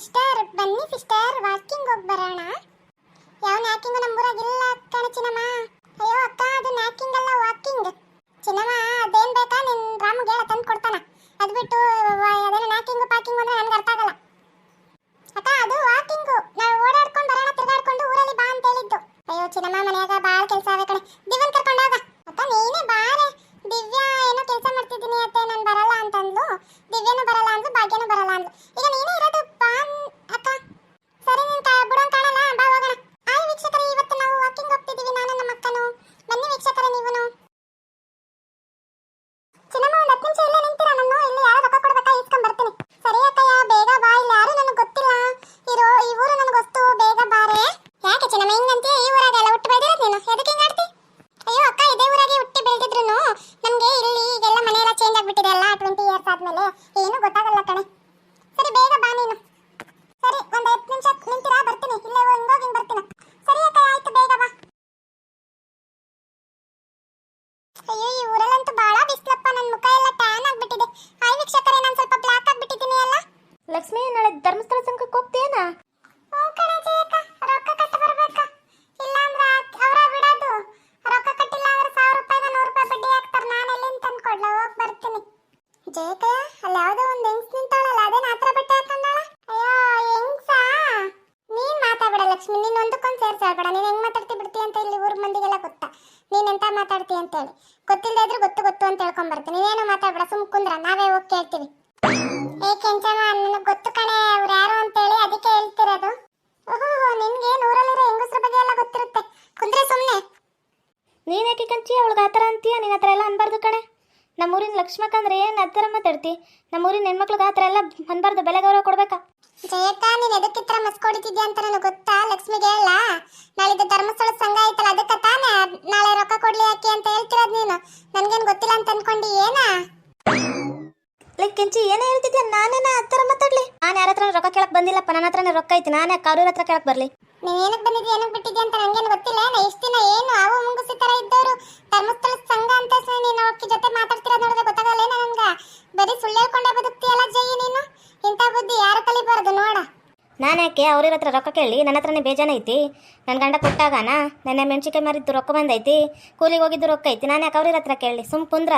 Sister, ಬನ್ನಿ sister walking ಹೋಗಿ ಬರೋಣ. ಯಾವ ನ್ಯಾಕಿಂಗ್ ಇಲ್ಲ ಕಣ ಚಿನ್ನಮ್ಮ. ಅಯ್ಯೋ ಅಕ್ಕ, ಅದು ನ್ಯಾಕಿಂಗ್ ಅಲ್ಲ ವಾಕಿಂಗ್ ಚಿನ್ನಮ್ಮ, ಅದೇನ್ ಬೇಕಾ ನಿನ್ ರಾಮುಗೆ ತಂದು ಕೊಡ್ತಾನ ಅದ್ ಬಿಟ್ಟು ಟ್ವೆಂಟಿ ಇಯರ್ಸ್ ಆದ್ಮೇಲೆ ಏನು ಗೊತ್ತಾಗಲ್ಲ ಕಣೆ. ಸರಿ ಬೇಗ ಬಾ ನೀನು. ಸರಿ ಒಂದ್ ಹತ್ತು ನಿಮಿಷ ನಿಂತಿರಾ ಬರ್ತೀನಿ. ಇಲ್ಲೇ ಹಿಂಗೋಗಿ ಹಿಂಗೆ ಬರ್ತೀನಿ. ಸರಿ ಅಕ್ಕ ಆಯ್ತು ಬೇಗ ಬಾ. ಅಯ್ಯೋ ಈ ಊರಲ್ಲಂತೂ ಬಹಳ ಬಿಸ್ಲಪ್ಪ. ನನ್ನ ಮುಖ ಎಲ್ಲ ಟ್ಯಾನ್ ಆಗ್ಬಿಟ್ಟಿದೆ. ಹಾಯ್ ವೀಕ್ಷಕರೇ ನಾನು ಸ್ವಲ್ಪ ಬ್ಲಾಕ್ ಆಗ್ಬಿಟ್ಟಿದ್ದೀನಿ ಅಲ್ಲ ಲಕ್ಷ್ಮಿ ನಾಳೆ ಧರ್ಮಸ್ಥಳ ಸಂಘಕ್ಕೆ ಹೋಗ್ತೇನಾ ಓ ಕಣೆ ಜಯಕ್ಕ ಅಂತ ಹೇಳಿ ಗೊತ್ತಿಲ್ಲದೆ ಇದ್ರೆ ಗೊತ್ತು ಗೊತ್ತು ಅಂತ ಹೇಳ್ಕೊಂಡ್ ಬರ್ತೀನಿ ನೀನೇನು ಮಾತಾಡ್ಬೇಡ ಸುಮ್ ಕುಂದ್ರ ನಾವೇ ಹೋಗಿ ಕೇಳ್ತೀವಿ. ಏ ಕೆಂಚಮ್ಮ ನನಗೆ ಗೊತ್ತು ಕಣೆ ಅವ್ರು ಯಾರು ಅಂತ ಹೇಳಿ ಅದಕ್ಕೆ ಹೇಳ್ತಿರೋದು. ಓಹೋ ನಿನ್ಗೆ ಊರಲ್ಲಿರೋ ಹೆಂಗಸ್ರ ಬಗ್ಗೆ ಎಲ್ಲ ಗೊತ್ತಿರುತ್ತೆ. ಕುಂದ್ರೆ ಸುಮ್ನೆ. ನೀನೇಕೆ ಕಂಚಿ ಅವಳಿಗೆ ಆ ಥರ ಅಂತೀಯ? ನಿನ್ನ ಹತ್ರ ಎಲ್ಲ ಅನ್ಬಾರ್ದು ಕಣೆ. ನಮ್ಮೂರಿನ ಲಕ್ಷ್ಮಕ್ಕ ಅಂದ್ರೆ ಏನು ಆ ಥರ ಮಾತಾಡ್ತಿ ನಮ್ಮೂರಿನ ಹೆಣ್ಮಕ್ಳಿಗೆ ಆ ಥರ ಎಲ್ಲ ಅನ್ಬಾರ್ದು ಬೆಲೆ ಗೌರವ ಕೊಡ್ಬೇಕಾ? ಜಯಕ್ಕ ನೀನ್ ಎದಕ್ಕಿತ್ರ ಮಸ್ಕೊಡಿತಿದ್ಯಾ ಅಂತ ನನಗೆ ಗೊತ್ತಾ? ಲಕ್ಷ್ಮಿಗೆ ಹೇಳ. ನಾಳಿದ್ದ ಧರ್ಮಸ್ಥಳ ಸಂಘ ಕೇಳಕ್ ಬಂದಿಲ್ಲಪ್ಪ ನನ್ನ ಹತ್ರನೇ ರೊಕ್ಕ ಐತಿ ನಾನೇ ಕಾರೂರ್ ಅವ್ರ ಹತ್ರ ಕೇಳಕ್ ಬರ್ಲಿ. ನೀನ್ ಏನಕ್ಕೆ ಬಂದಿದ್ಯಾ ಏನಕ್ಕೆ ಬಿಟ್ಟಿದ್ಯಾ ಅಂತ ನಂಗೇನು ಗೊತ್ತಿಲ್ಲ ನಾ ಇಷ್ಟ ದಿನ ಏನು ಅವು ಮುಂಗುಸಿ ತರ ಇದ್ದವರು ಧರ್ಮಸ್ಥಳ ಸಂಘ ಅಂತ ನೀನು ಅವಕ್ಕೆ ಜೊತೆ ಮಾತಾಡ್ತಿರೋದು ನೋಡಿದ್ರೆ ಗೊತ್ತಾಗಲ್ಲ ನನ್ಗ. ಬರೀ ಸುಳ್ಳು ಹೇಳ್ಕೊಂಡೆ ಬದುಕ್ತಿಯಲ್ಲ ಜೈ ನೀನು? ಇಂಥ ಬುದ್ಧಿ ಯಾರು ಕಲಿಬಾರದು ನೋಡ. ನಾನು ಯಾಕೆ ಅವ್ರ ಹತ್ರ ರೊಕ್ಕ ಕೇಳಿ ನನ್ನ ಹತ್ರನೇ ಬೇಜಾನ ಐತಿ. ನನ್ನ ಗಂಡ ಕೊಟ್ಟಾಗನ ನನ್ನ ಮೆಣಸಿಕಾಯಿ ಮಾರಿದ್ದು ರೊಕ್ಕ ಬಂದೈತಿ ಕೂಲಿಗೆ ಹೋಗಿದ್ದು ರೊಕ್ಕ ಐತಿ ನಾನು ಯಾಕೆ ಅವ್ರ ಹತ್ರ ಕೇಳಿ ಸುಮ್ ಕುಂದ್ರ.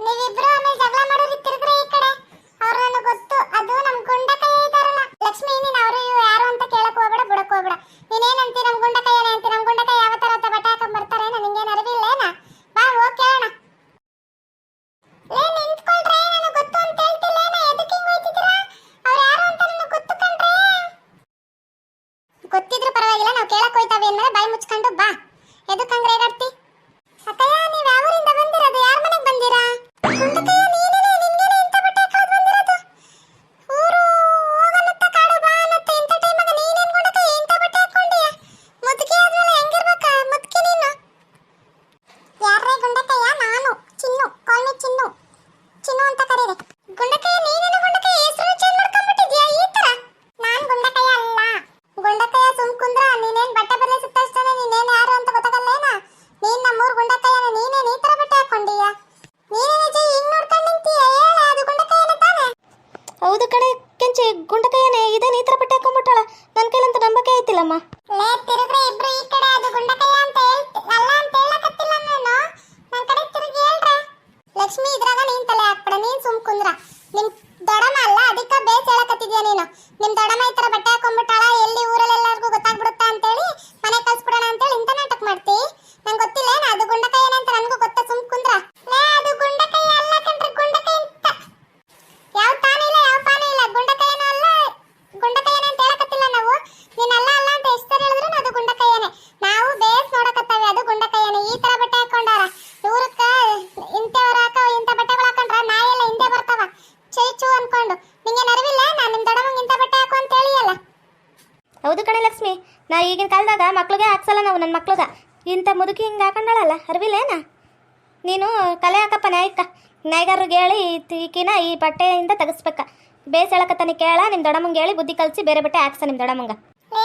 ನೀವಿಬ್ರು ಆಮೇಲೆ ಜಗಳ ಮಾಡೋರಿ ತಿರುಗ್ರೆ ಈ ಕಡೆ. ಅವ್ರು ನನಗೆ ಗೊತ್ತು ಅದು ನಮ್ಮ ಇದಾರಲ್ಲ ಲಕ್ಷ್ಮಿ ನೀನು ಅವರು ಯಾರು ಅಂತ ಕೇಳಕ್ ಹೋಗ್ಬೇಡ, ಬಿಡಕ್ ಹೋಗ್ಬೇಡ. ನೀನೇನಂತಿ ನಮ್ ಗುಂಡಕೈ ಏನಂತಿ ನಮ್ ಗುಂಡಕೈ ಯಾವ ತರ ಅಂತ ಬಟ್ಟೆ ಹಾಕೊಂಡ್ ಬರ್ತಾರೆ ನನಗೇನು ಅರಿವಿಲ್ಲ ಏನ? ಬಾ, ಹೋಗ್ ಕೇಳೋಣ. ಗೊತ್ತಿದ್ರು ಪರವಾಗಿಲ್ಲ, ನಾವು ಕೇಳಕ್ ಹೋಯ್ತಾವೆ ಅಂದ್ಮೇಲೆ ಬಾಯಿ ಮುಚ್ಕೊಂಡು ಬಾ. ಎದಕ್ಕಂಗ್ರೆ ಏನಾಡ್ತಿ ಅಕ್ಕಯ್ಯ? ಇದೇನು ಈ ಥರ ಬಟ್ಟೆ ಹಾಕೊಂಡ್ಬಿಟ್ಟಾಳ. ನನ್ನ ಕೈಲಂತ ನಂಬಕೆ ಆಯ್ತಿಲ್ಲಮ್ಮ. ಲೇ ತಿರುಗ್ರೆ ಈ ಕಡೆ ಅದು ಗುಂಡಕಯ್ಯ ಅಂತ ಹೇಳ್- ಅಂತ ಹೇಳಕತ್ತಿಲ್ಲ ನಾನು. ನನ್ನ ಕಡೆ ತಿರುಗಿ ಲಕ್ಷ್ಮಿ ಇದ್ರಾಗ ನೀನ್ ತಲೆ ಹಾಕ್ಬೇಡ, ನೀನ್ ಸುಮ್ ಕುಂದ್ರ. ನಿಮ್ ದೊಡಮ್ಮ ಅಲ್ಲ, ಅದಕ್ಕ ಬೇಸ್ ಹೇಳಕತ್ತಿದ್ಯಾ ನೀನು? ನಿಮ್ ದೊಡಮ್ಮ ಈ ತರ ಬಟ್ಟೆ ಹಾಕೊಂಡ್ಬಿಟ್ಟಾಳ, ಎಲ್ಲಿ ಊರಲ್ಲಿ ಎಲ್ಲರಿಗೂ ಗೊತ್ತಾಗ್ಬಿಡುತ್ತಾ ಅಂತೇಳಿ ಮನೆ ಕಳ್ಸ್ಬಿಡೋಣ ಅಂತೇಳಿ ಇಂತ ನಾಟಕ ಮಾಡ್ತಿ ನಂಗೆ ಗೊತ್ತಿಲ್ಲ ಏನ ಅದು ಗುಂಡಕಯ್ಯನ ಅಂತ ನನಗೂ ಗೊತ್ತಾ ಸುಮ್ ಕುಂದ್ರ ಲೇ ಅದು ಗುಂಡಕಯ್ಯ ಅಲ್ಲ ಕಣ್ರಿ ಗುಂಡಕಯ್ಯ ಅಂತ ಯಾವ ತಾನೇ ಇಲ್ಲ ಯಾವ ಪಾನೇ ಇಲ್ಲ ಗುಂಡಕಯ್ಯನೂ ಅಲ್ಲ ಗುಂಡಕಯ್ಯನ ಅಂತ ಹೇಳಕತ್ತಿಲ್ಲ ನಾವು ನೀನ್ ಅಲ್ಲ ಅಲ್ಲ ಅಂತ ಎಷ್ಟು ಸರಿ ಹೇಳಿದ್ರು ಅದು ಗುಂಡಕಯ್ಯನೆ ನಾವು ಬೇಸ್ ನೋಡಕತ್ತಾವೆ ಅದು ಗುಂಡಕಯ್ಯನೆ ಈ ತರ ಬಟ್ಟೆ ಹಾಕೊಂಡಾರ ಇವ್ರಕ್ಕ ಇಂಥವ್ರ ಹಾಕ ಇಂಥ ಬಟ್ಟೆಗಳು ಹಾಕೊಂಡ್ರ ನಾಯೆಲ್ಲ ಹಿಂದೆ ಬರ್ತಾವ ಚೈಚು ಅನ್ಕೊಂಡು ನಿಂಗೆ ನರವಿಲ್ಲ ನಾನು ನಿಮ್ ದೊಡ್ಡಮ್ಮಂಗೆ ಇಂಥ ಬಟ್ಟೆ ಹಾಕು ಅಂತ ಹೇಳಿಯಲ್ಲ ಹೌದು ಕಣೆ ಲಕ್ಷ್ಮಿ. ನಾ ಈಗಿನ ಕಾಲದಾಗ ಮಕ್ಳಿಗೆ ಹಾಕ್ಸಲ್ಲ ನಾವು ನನ್ನ ಮಕ್ಳಿಗೆ. ಇಂಥ ಮುದುಕಿ ಹಿಂಗೆ ಹಾಕೊಂಡಾಳಲ್ಲ ಅರ್ವಿಲ್ಲೇನ ನೀನು ಕಲೆ ಹಾಕಪ್ಪ ನ್ಯಾಯಕ್ಕ ನ್ಯಾಯಗಾರರಿಗೆ ಹೇಳಿ ಈಕಿನ ಈ ಬಟ್ಟೆಯಿಂದ ತೆಗಿಸ್ಬೇಕ. ಬೇಸ್ ಹೇಳಕತ್ತಾನೆ ಕೇಳ ನಿಮ್ಮ ದೊಡಮಂಗೆ ಹೇಳಿ ಬುದ್ಧಿ ಕಲಿಸಿ ಬೇರೆ ಬಟ್ಟೆ ಹಾಕ್ಸ ನಿಮ್ಮ ದೊಡಮಂಗ ಏ